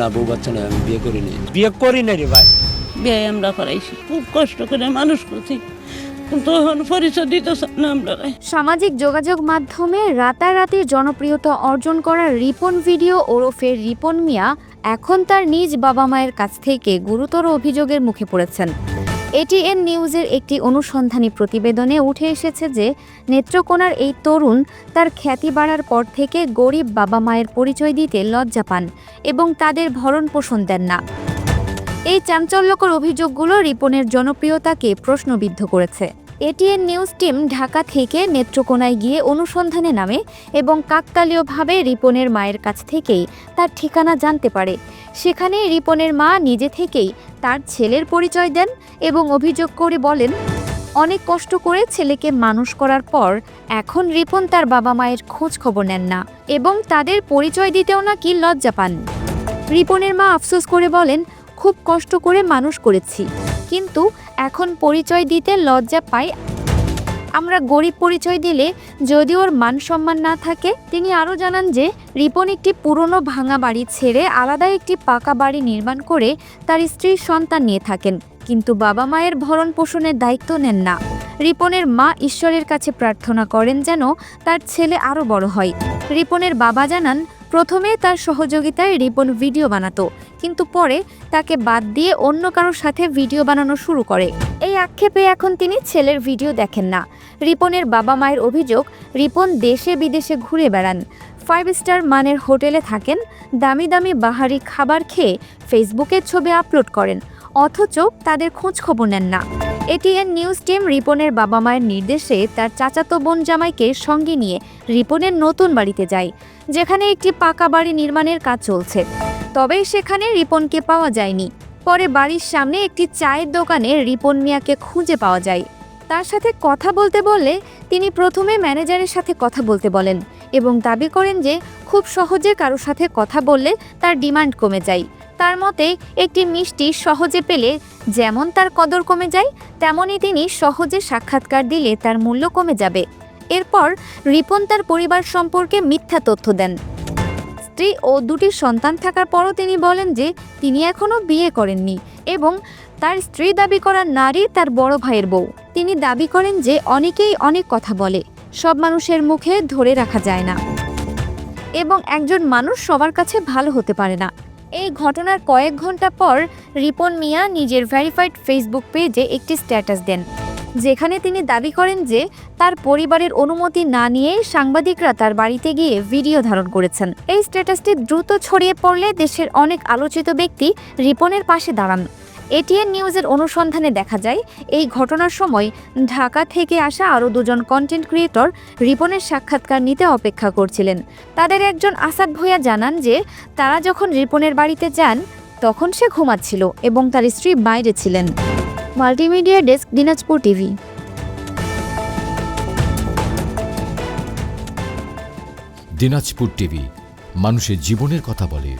না বউ বাচ্চা নয় আমি বিয়ে করিনি। বিয়ে করি না রে ভাই। বিয়ে আমরা করাইছি খুব কষ্ট করে মানুষ করছি। সামাজিক যোগাযোগ মাধ্যমে রাতারাতি জনপ্রিয়তা অর্জন করা রিপন ভিডিও ওরফে রিপন মিয়া এখন তার নিজ বাবা মায়ের কাছ থেকে গুরুতর অভিযোগের মুখে পড়েছেন। এটিএন নিউজের একটি অনুসন্ধানী প্রতিবেদনে উঠে এসেছে যে, নেত্রকোনার এই তরুণ তার খ্যাতি বাড়ার পর থেকে গরিব বাবা মায়ের পরিচয় দিতে লজ্জা পান এবং তাদের ভরণ পোষণ দেন না। এই চাঞ্চল্যকর অভিযোগগুলো রিপনের জনপ্রিয়তাকে প্রশ্নবিদ্ধ করেছে। এটিএন নিউজ টিম ঢাকা থেকে নেত্রকোনায় গিয়ে অনুসন্ধানে নামে এবং কাকতালীয়ভাবে রিপনের মায়ের কাছ থেকেই তার ঠিকানা জানতে পারে। সেখানে রিপনের মা নিজে থেকেই তার ছেলের পরিচয় দেন এবং অভিযোগ করে বলেন, অনেক কষ্ট করে ছেলেকে মানুষ করার পর এখন রিপন তার বাবা মায়ের খোঁজ খবর নেন না এবং তাদের পরিচয় দিতেও নাকি লজ্জা পান। রিপনের মা আফসোস করে বলেন, খুব কষ্ট করে মানুষ করেছি, কিন্তু এখন পরিচয় দিতে লজ্জা পাই আমরা গরিব পরিচয় দিলে যদি ওর মান সম্মান না থাকে, তিনি আরও জানান যে, রিপন একটি পুরনো ভাঙা বাড়ি ছেড়ে আলাদা একটি পাকা বাড়ি নির্মাণ করে তার স্ত্রীর সন্তান নিয়ে থাকেন, কিন্তু বাবা মায়ের ভরণ পোষণের দায়িত্ব নেন না। রিপনের মা ঈশ্বরের কাছে প্রার্থনা করেন যেন তার ছেলে আরও বড় হয়। রিপনের বাবা জানান প্রথমে তার সহযোগিতায় রিপন ভিডিও বানাতো, কিন্তু পরে তাকে বাদ দিয়ে অন্য কারোর সাথে ভিডিও বানানো শুরু করে। এই আক্ষেপে এখন তিনি ছেলের ভিডিও দেখেন না। রিপনের বাবা মায়ের অভিযোগ, রিপন দেশে বিদেশে ঘুরে বেড়ান। ফাইভ স্টার মানের হোটেলে থাকেন, দামি দামি বাহারি খাবার খেয়ে ফেসবুকে ছবি আপলোড করেন, অথচ তাদের খোঁজ খবর নেন না। এটিএন নিউজ টিম রিপনের বাবা মায়ের নির্দেশে তার চাচাতো বোন জামাইকে সঙ্গে নিয়ে রিপনের নতুন বাড়িতে যায়, যেখানে একটি পাকা বাড়ি নির্মাণের কাজ চলছে। তবে সেখানে রিপনকে পাওয়া যায়নি। পরে বাড়ির সামনে একটি চায়ের দোকানে রিপন মিয়াকে খুঁজে পাওয়া যায়। তার সাথে কথা বলতে বললে তিনি প্রথমে ম্যানেজারের সাথে কথা বলতে বলেন এবং দাবি করেন যে, খুব সহজে কারোর সাথে কথা বললে তার ডিমান্ড কমে যায়। তার মতে, একটি মিষ্টি সহজে পেলে যেমন তার কদর কমে যায় তেমনই তিনি সহজে সাক্ষাৎকার দিলে তার মূল্য কমে যাবে। এরপর রিপন তার পরিবার সম্পর্কে মিথ্যা তথ্য দেন। স্ত্রী ও দুটি সন্তান থাকার পরও তিনি বলেন যে, তিনি এখনও বিয়ে করেননি এবং তার স্ত্রী দাবি করা নারী তার বড় ভাইয়ের বউ। তিনি দাবি করেন যে, অনেকেই অনেক কথা বলে, সব মানুষের মুখে ধরে রাখা যায় না। এবং একজন মানুষ সবার কাছে ভালো হতে পারে না। এই ঘটনার কয়েক ঘণ্টা পর রিপন মিয়া নিজের ভেরিফাইড ফেসবুক পেজে একটি স্ট্যাটাস দেন, যেখানে তিনি দাবি করেন যে তার পরিবারের অনুমতি না নিয়ে সাংবাদিকরা তার বাড়িতে গিয়ে ভিডিও ধারণ করেছেন। এই স্ট্যাটাসটি দ্রুত ছড়িয়ে পড়লে দেশের অনেক আলোচিত ব্যক্তি রিপনের পাশে দাঁড়ান। এটিএন নিউজের অনুসন্ধানে দেখা যায়, এই ঘটনার সময় ঢাকা থেকে আসা আরও দুজন কন্টেন্ট ক্রিয়েটর রিপনের সাক্ষাৎকার নিতে অপেক্ষা করছিলেন। তাদের একজন আসাদ ভূঁইয়া জানান যে, তারা যখন রিপনের বাড়িতে যান, তখন সে ঘুমাচ্ছিল এবং তার স্ত্রী বাইরে ছিলেন। Multimedia desk, Dinajpur TV. Dinajpur TV, মানুষের জীবনের কথা বলে।